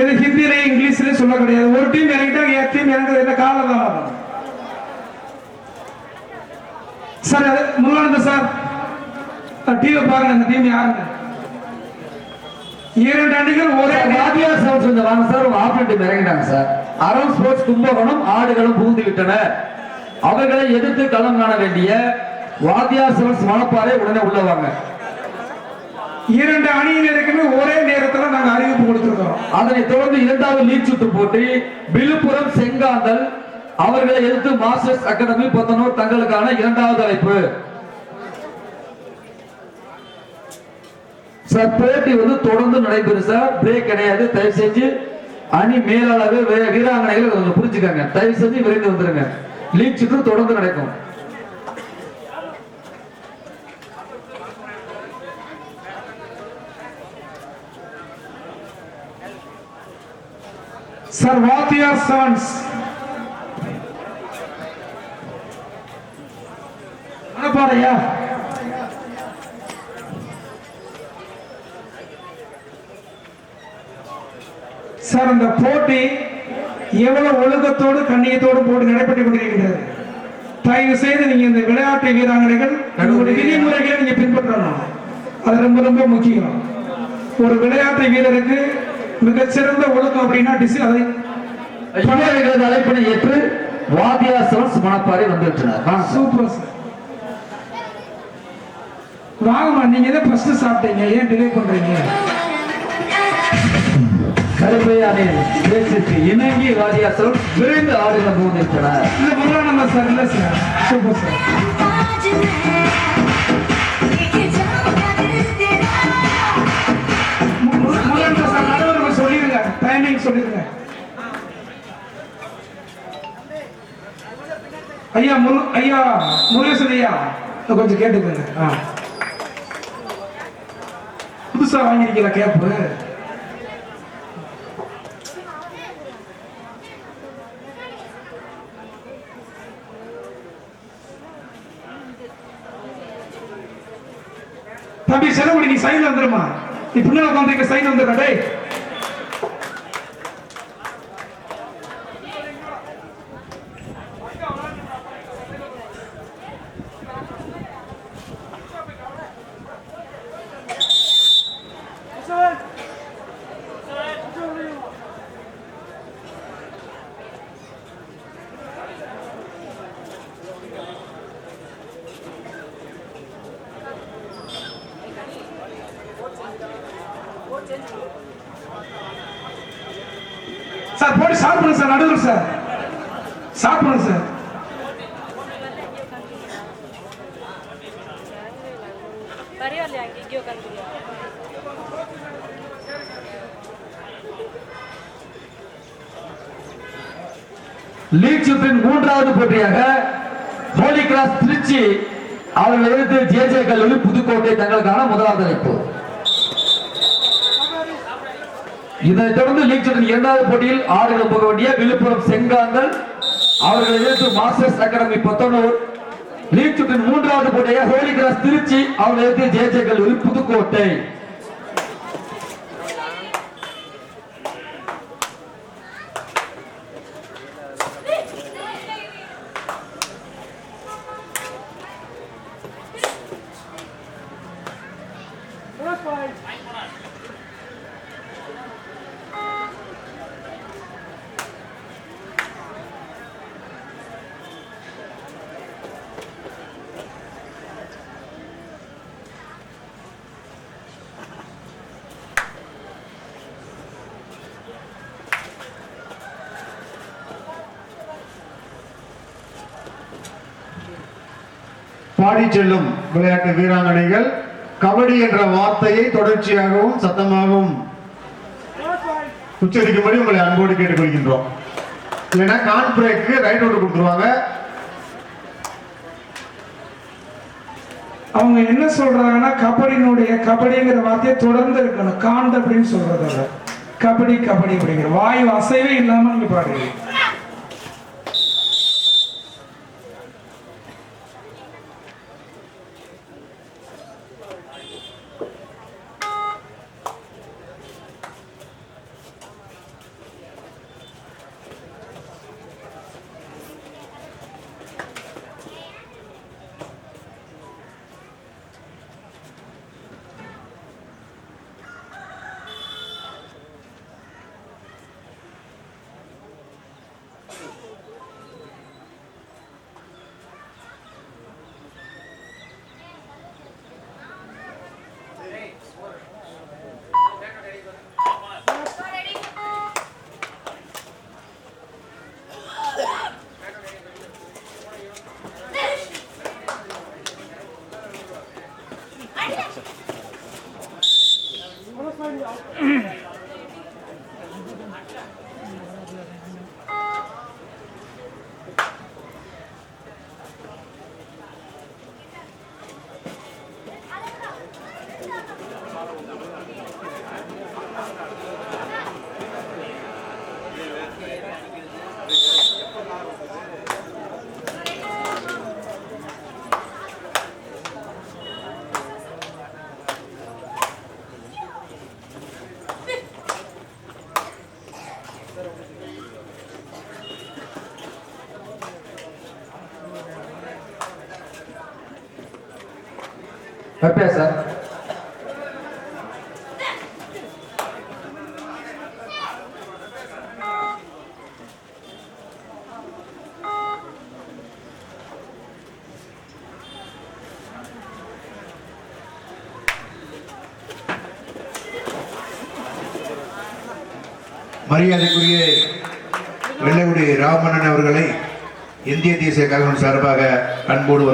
இது ஹிந்திலையும் இங்கிலீஷ்லயும் சொல்ல கிடையாது. ஒரு டீம் இறங்கிட்டா ஏ டீம் இறங்குறது என்ன? காலம் தான். சார் அது முன்னாடி சார். டிவி பாருங்க அந்த டீம் யாருங்க? இரண்டு அணிகள் ஒரே வாத்தியார் சவுண்ட்ஸ் கொஞ்சம் வாங்க சார் உங்க ஆப்பரேட் டீம் இறங்கிட்டாங்க சார். அறம் ஸ்போர்ட்ஸ் கும்பகோணம் ஆடுகளும் புகுந்து விட்டன. அவர்களை எதிர்த்து களம் காண வேண்டிய வாத்தியார் சவுண்ட்ஸ் மணப்பாறை உடனே உள்ள வாங்க. இரண்டு அணியினருக்குமே ஒரே நேரத்துல நாங்க அறிவிப்பு கொடுத்திருக்கோம் அதனைத் தொடர்ந்து இரண்டாவது லீக் சுற்று போட்டி விழுப்புரம் செங்காந்தல் அவர்களை எதிர்த்து மாஸ்டர்ஸ் அகாடமி பொத்தனூர் தங்களுக்கான இரண்டாவது அழைப்பு. சார் போட்டி வந்து தொடர்ந்து நடைபெறும் சார். பிரேக் கிடையாது. தயவு செஞ்சு அணி மேலாளர்கள் வீராங்கனைகள் கொஞ்சம் புரிஞ்சுக்கங்க. தயவு செஞ்சு விரைந்து வந்துருங்க. லீக் சுற்று தொடர்ந்து நடக்கும். சார் வாத்தியார் செவன்ஸ் மணப்பாறையா சார் அந்த போட்டி எவ்வளவு ஒழுக்கத்தோடு கண்ணியத்தோடு போட்டு நடைபெற்றுக் கொண்டிருக்கின்றது? தயவு செய்து நீங்க இந்த விளையாட்டு வீராங்கனைகள் உங்களுடைய விதிமுறைகளை நீங்க பின்பற்றணும் அது ரொம்ப ரொம்ப முக்கியம். ஒரு விளையாட்டு வீரருக்கு மிகச்சிறந்த ஒழுக்கம் அப்படின்னா டிசி அதை அழைப்பினை ஏற்று வாத்தியார் சவுண்ட்ஸ் மணப்பாறை வந்துவிட்டனர். Super sir. வாங்கம்மா நீங்க தான் ஃபர்ஸ்ட் சாப்பிட்டீங்க? ஏன் டிலே பண்றீங்க? கருமையானின் பேச்சுக்கு இணங்கி வாரியார் சொல் விரைந்து ஆடுகளம் புகுந்திருக்கிறார் இல்ல முருகானந்தா சார். இல்ல சார். Super sir. சொல்லிடுங்க. ஐயா முரு ஐயா முருகேசன் ஐயா கொஞ்சம் கேட்டுக்கோங்க. ஆ. புதுசா வாங்கிருக்கீங்களா கேப்பு. தம்பி செலவுடி நீ சைன் வந்துருமா? நீ பின்னால உட்காந்துருக்க சைன் வந்துடுறா டேய். சார் போட்டு பண்ணுங்க சார் நடுவர் சார். பண்ணுங்க சார். லீக் சுற்றின் மூன்றாவது போட்டியாக ஹோலி கிராஸ் திருச்சி அவர்கள் எதிர்த்து ஜே ஜே கல்லூரி புதுக்கோட்டை தங்களுக்கான முதலாவது அழைப்பு. இதனைத் தொடர்ந்து லீக் இரண்டாவது போட்டியில் ஆடுகள் போக வேண்டிய விழுப்புரம் செங்காந்தல் அவர்களை எதிர்த்து மாஸ்டர்ஸ் அகாடமி பொத்தனூர் லீக் சுற்றின் மூன்றாவது போட்டியாக ஹோலி கிராஸ் திருச்சி. அவர்களை எதிர்த்து ஜெயஜெகல் ஜே கல்லூரி புதுக்கோட்டை. பாடி செல்லும் விளையாட்டு வீராங்கனைகள். கபடி என்ற வார்த்தையை தொடர்ச்சியாகவும் சத்தமாகவும் உச்சரிக்கும்படி உங்களை அன்போடு கேட்டுக்கொள்கின்றோம். இல்லைன்னா கான் பிரேக்கு ரைட் ஓட்டு கொடுத்துருவாங்க. அவங்க என்ன சொல்றாங்கன்னா கபடியினுடைய கபடிங்கிற வார்த்தையை தொடர்ந்து இருக்கணும். காண்ட் அப்படின்னு சொல்றது கபடி கபடி அப்படிங்கிற வாயு அசைவே இல்லாம நீங்க பாடுறீங்க மரியாதைக்குரிய வெள்ளகுடி ராமண்ணன் அவர்களை இந்திய தேசிய கழகம் சார்பாக அன்போடு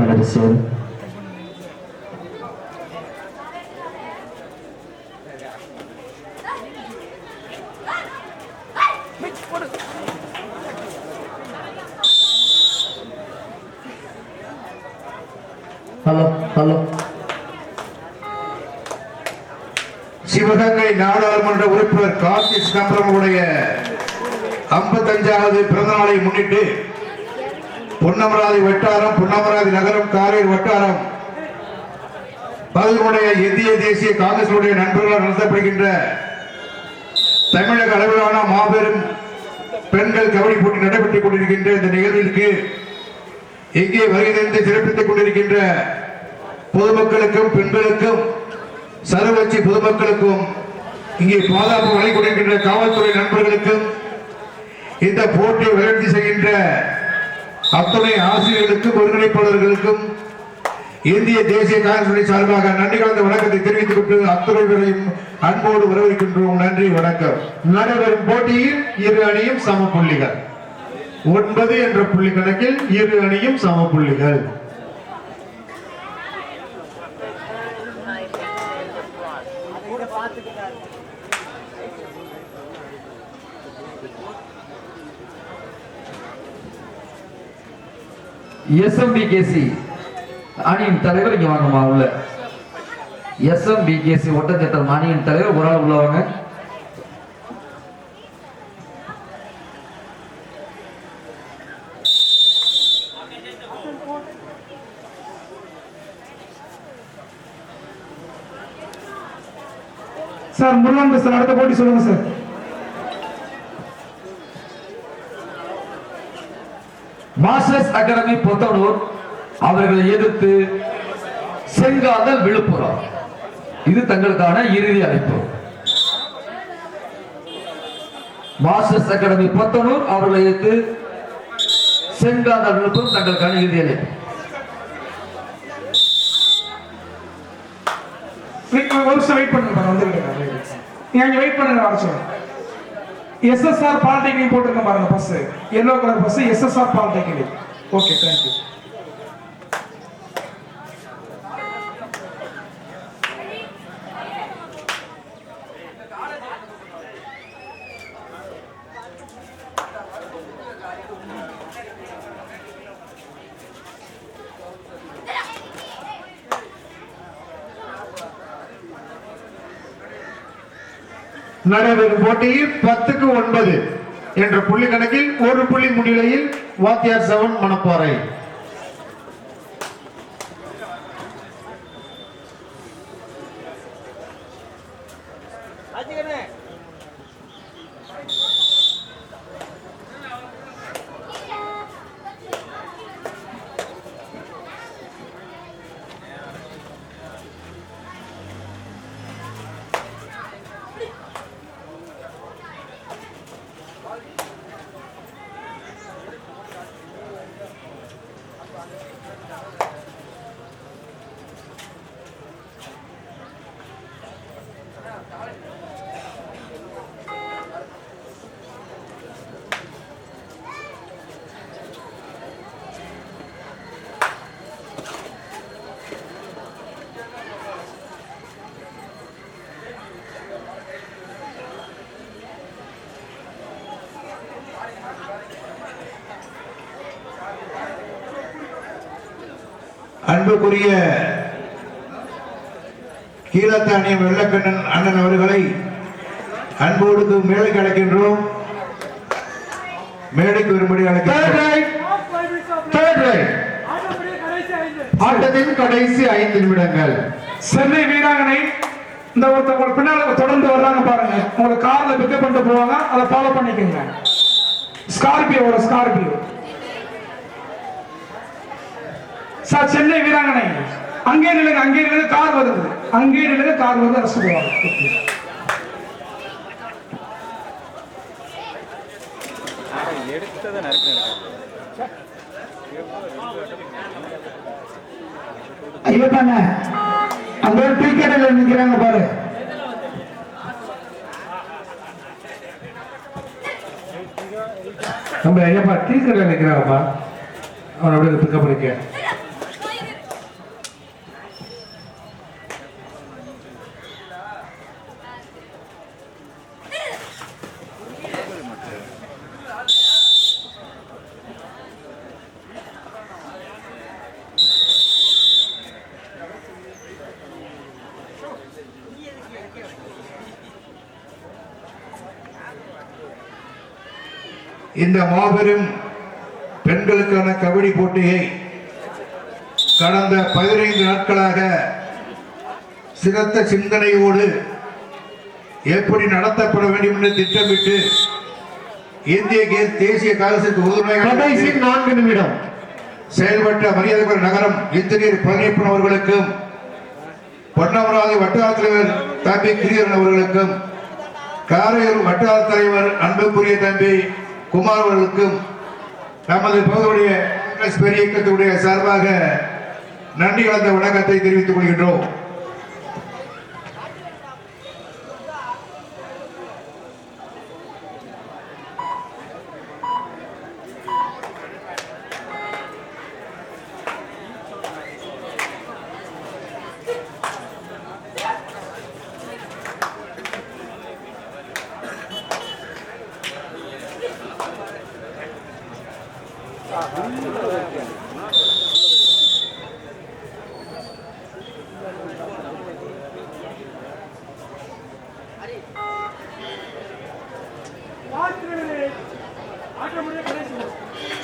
வரவேற்கின்றோம் ஹலோ ஹலோ சிவகங்கை நாடாளுமன்ற உறுப்பினர் கார்த்தி சிதம்பரமுடைய ஐம்பத்தஞ்சாவது பிறந்த நாளை முன்னிட்டு பொன்னமராதி வட்டாரம் பொன்னமராதி நகரம் காரை வட்டாரம். பகுதியினுடைய இந்திய தேசிய காங்கிரசுடைய நண்பர்களால் நடத்தப்படுகின்ற தமிழக அளவிலான மாபெரும் பெண்கள் கபடி போட்டி நடைபெற்றுக் கொண்டிருக்கின்ற இந்த நிகழ்விற்கு இங்கே வருகை சிறப்பித்துக் கொண்டிருக்கின்ற பொதுமக்களுக்கும் பெண்களுக்கும் சர்வச்சி பொதுமக்களுக்கும் இங்கே பாதுகாப்பு வழங்கிக் கொண்டிருக்கின்ற காவல்துறை நண்பர்களுக்கும் இந்த போட்டியை வளர்ச்சி செய்கின்ற அத்துணை ஆசிரியர்களுக்கும் ஒருங்கிணைப்பாளர்களுக்கும் இந்திய தேசிய காங்கிரஸ் சார்பாக நன்றி கலந்த வணக்கத்தை தெரிவித்துக் கொண்டு அத்துறை பேரையும் அன்போடு வரவேற்கின்றோம். நன்றி வணக்கம். நடைபெறும் போட்டியில் இரு அணியும் சம புள்ளிகள். ஒன்பது என்ற புள்ளி கணக்கில் இரு அணியும் சம புள்ளிகள். எஸ்எம்பிகேசி அணியின் தலைவர் இங்க வாங்கம்மா உள்ள. எஸ்எம்பிகேசி ஒட்டச்சட்டம் அணியின் தலைவர் ஒரு ஆள் உள்ள வாங்க. சார் முருகன் சார் அடுத்த போட்டி சொல்லுங்க சார். மாஸ்டர்ஸ் அகாடமி புத்தனூர் அவர்களை எதிர்த்து செங்காதல் விழுப்புரம். இது தங்களுக்கான இறுதி அழைப்பு. மாஸ்டர்ஸ் அகாடமி புத்தனூர் அவர்களை எதிர்த்து செங்காதல் விழுப்புரம் தங்களுக்கான இறுதி அழைப்பு. ஒரு நிமிஷம் வெயிட் பண்ணுங்க வந்துருக்கேன் நீங்க வெயிட் பண்ணுங்க வர சொல்லுங்க எஸ்எஸ்ஆர் பாலிடெக்னிக் போட்டிருக்கேன் பாருங்க bus yellow colour bus S S R polytechnic okay thank you நடைபெறும் போட்டியில் பத்துக்கு ஒன்பது என்ற புள்ளி கணக்கில் ஒரு புள்ளி முன்னிலையில் வாத்தியார் செவன் மணப்பாறை. அன்புக்குரிய கீழத்தானியம் வெள்ளக்கண்ணன் அண்ணன் அவர்களை அன்போடு மேடைக்கு அழைக்கின்றோம். மேடைக்கு வரும்படி. ஆட்டத்தின் கடைசி ஐந்து நிமிடங்கள். சென்னை வீராங்கனை இந்த ஒருத்தர் உங்களுக்கு பின்னால தொடர்ந்து வர்றாங்க பாருங்க. உங்களுக்கு கார்ல பிக்கப் பண்ணிட்டு போவாங்க. அதை ஃபாலோ பண்ணிக்கோங்க. ஸ்கார்பியோட ஸ்கார்பியோ சார் சென்னை வீராங்கனை. அங்கே நில்லுங்க அங்கே நில்லுங்க கார் வருது. அங்கே நில்லுங்க கார் வருது அரசு போவாங்க ஐயப்பாண்ண அந்த ஒரு டீ கடையில் நிக்கிறாங்க பாரு. நம்ம ஐயப்பா டீ கடையில் நிக்கிறாங்கப்பா. அவன் அப்படியே பிக்கப் பண்ணிக்க இந்த மாபெரும் பெண்களுக்கான கபடி போட்டியை கடந்த பதினைந்து நாட்களாக சிறந்த சிந்தனையோடு எப்படி நடத்தப்பட வேண்டும் என்று திட்டமிட்டு இந்திய தேசிய காங்கிரசுக்கு உறுதுணையாக நான்கு நிமிடம். செயல்பட்ட மரியாதைக்குரிய நகரம் இன்ஜினியர் பழனியப்பன் அவர்களுக்கும் பொன்னமராதி வட்டார தலைவர் தம்பி கிரியரன் அவர்களுக்கும் காரையூர் வட்டார தலைவர் அன்புக்குரிய தம்பி குமார் அவர்களுக்கும் நமது பகுதியுடைய காங்கிரஸ் பெரிய இயக்கத்துடைய சார்பாக நன்றி கலந்த வணக்கத்தை தெரிவித்துக் கொள்கின்றோம்.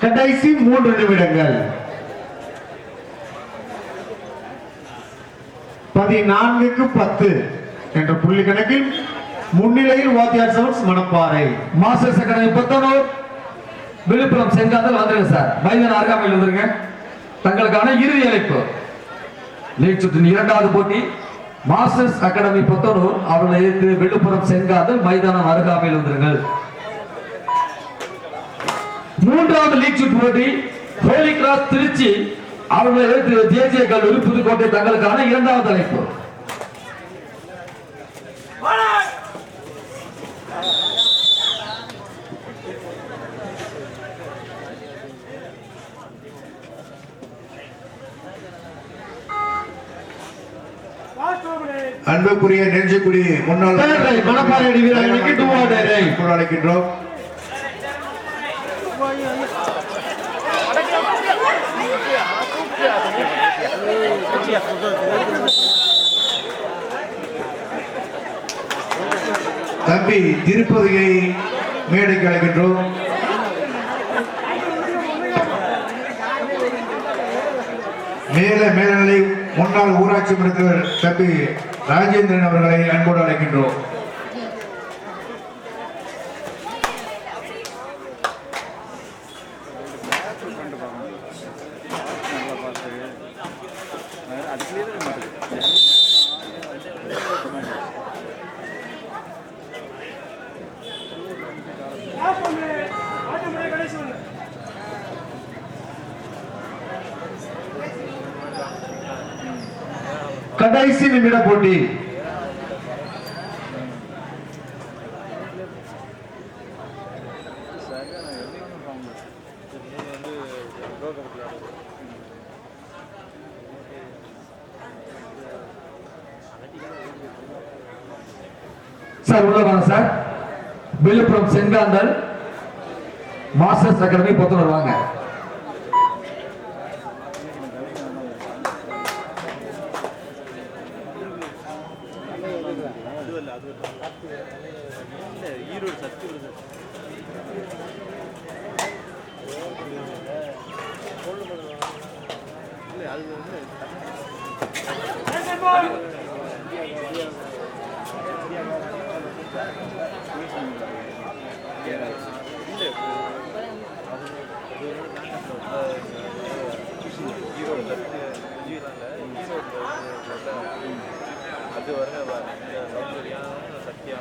கடைசி மூன்று நிமிடங்கள். பதினான்குக்கு பத்து என்ற புள்ளி கணக்கில் முன்னிலையில் வாத்தியார் sevens Manapparai. Masters academy Puthanur. Villupuram செங்காதல் வந்துருங்க சார். மைதான அருகாமையில் வந்துருங்க. தங்களுக்கான இறுதி அழைப்பு. லீக் சுற்றின் இரண்டாவது போட்டி மாஸ்டர்ஸ் அகாடமி புத்தனூர். அவர்களை எதிர்த்து விழுப்புரம் செங்காதல் மைதானம் அருகாமையில் வந்துருங்கள். மூன்றாவது லீக் சுற்று போட்டி ஹோலி கிராஸ் திருச்சி. அவர்களை எதிர்த்து ஜே கல்லூரி புதுக்கோட்டை தங்களுக்கான இரண்டாவது அழைப்பு. அன்புக்குரிய நெஞ்சுக்குடி முன்னாள் Third right, மணப்பாறை தம்பி திருப்பதியை மேடைக்கு அழைக்கின்றோம். மேல மேல்நிலை முன்னாள் ஊராட்சி மன்ற தம்பி ராஜேந்திரன் அவர்களை அன்போடு அழைக்கின்றோம். கடைசி நிமிட போட்டி. சார் உள்ள வாங்க sir. Viluppuram Sengaanthal masters academy பொறுத்தவர் வாங்க இது வருங்க சௌந்தர்யா சத்யா.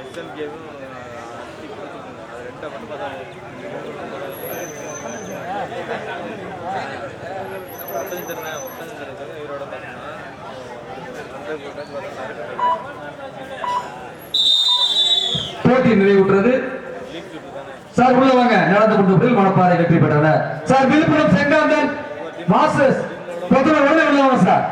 எஸ்எல் கேமும் அது ரெண்டை மட்டும் தான் தருவேன் தருவது இவரோட போட்டி நிறைவுற்றது. சார் உள்ள வாங்க. நடந்து கொண்டு மணப்பாறை வெற்றி பெற்றனர் சார் விழுப்புரம் செங்காந்தன் மாஸ்டர்ஸ் பிரதமர் உள்ள உள்ள வாங்க சார்.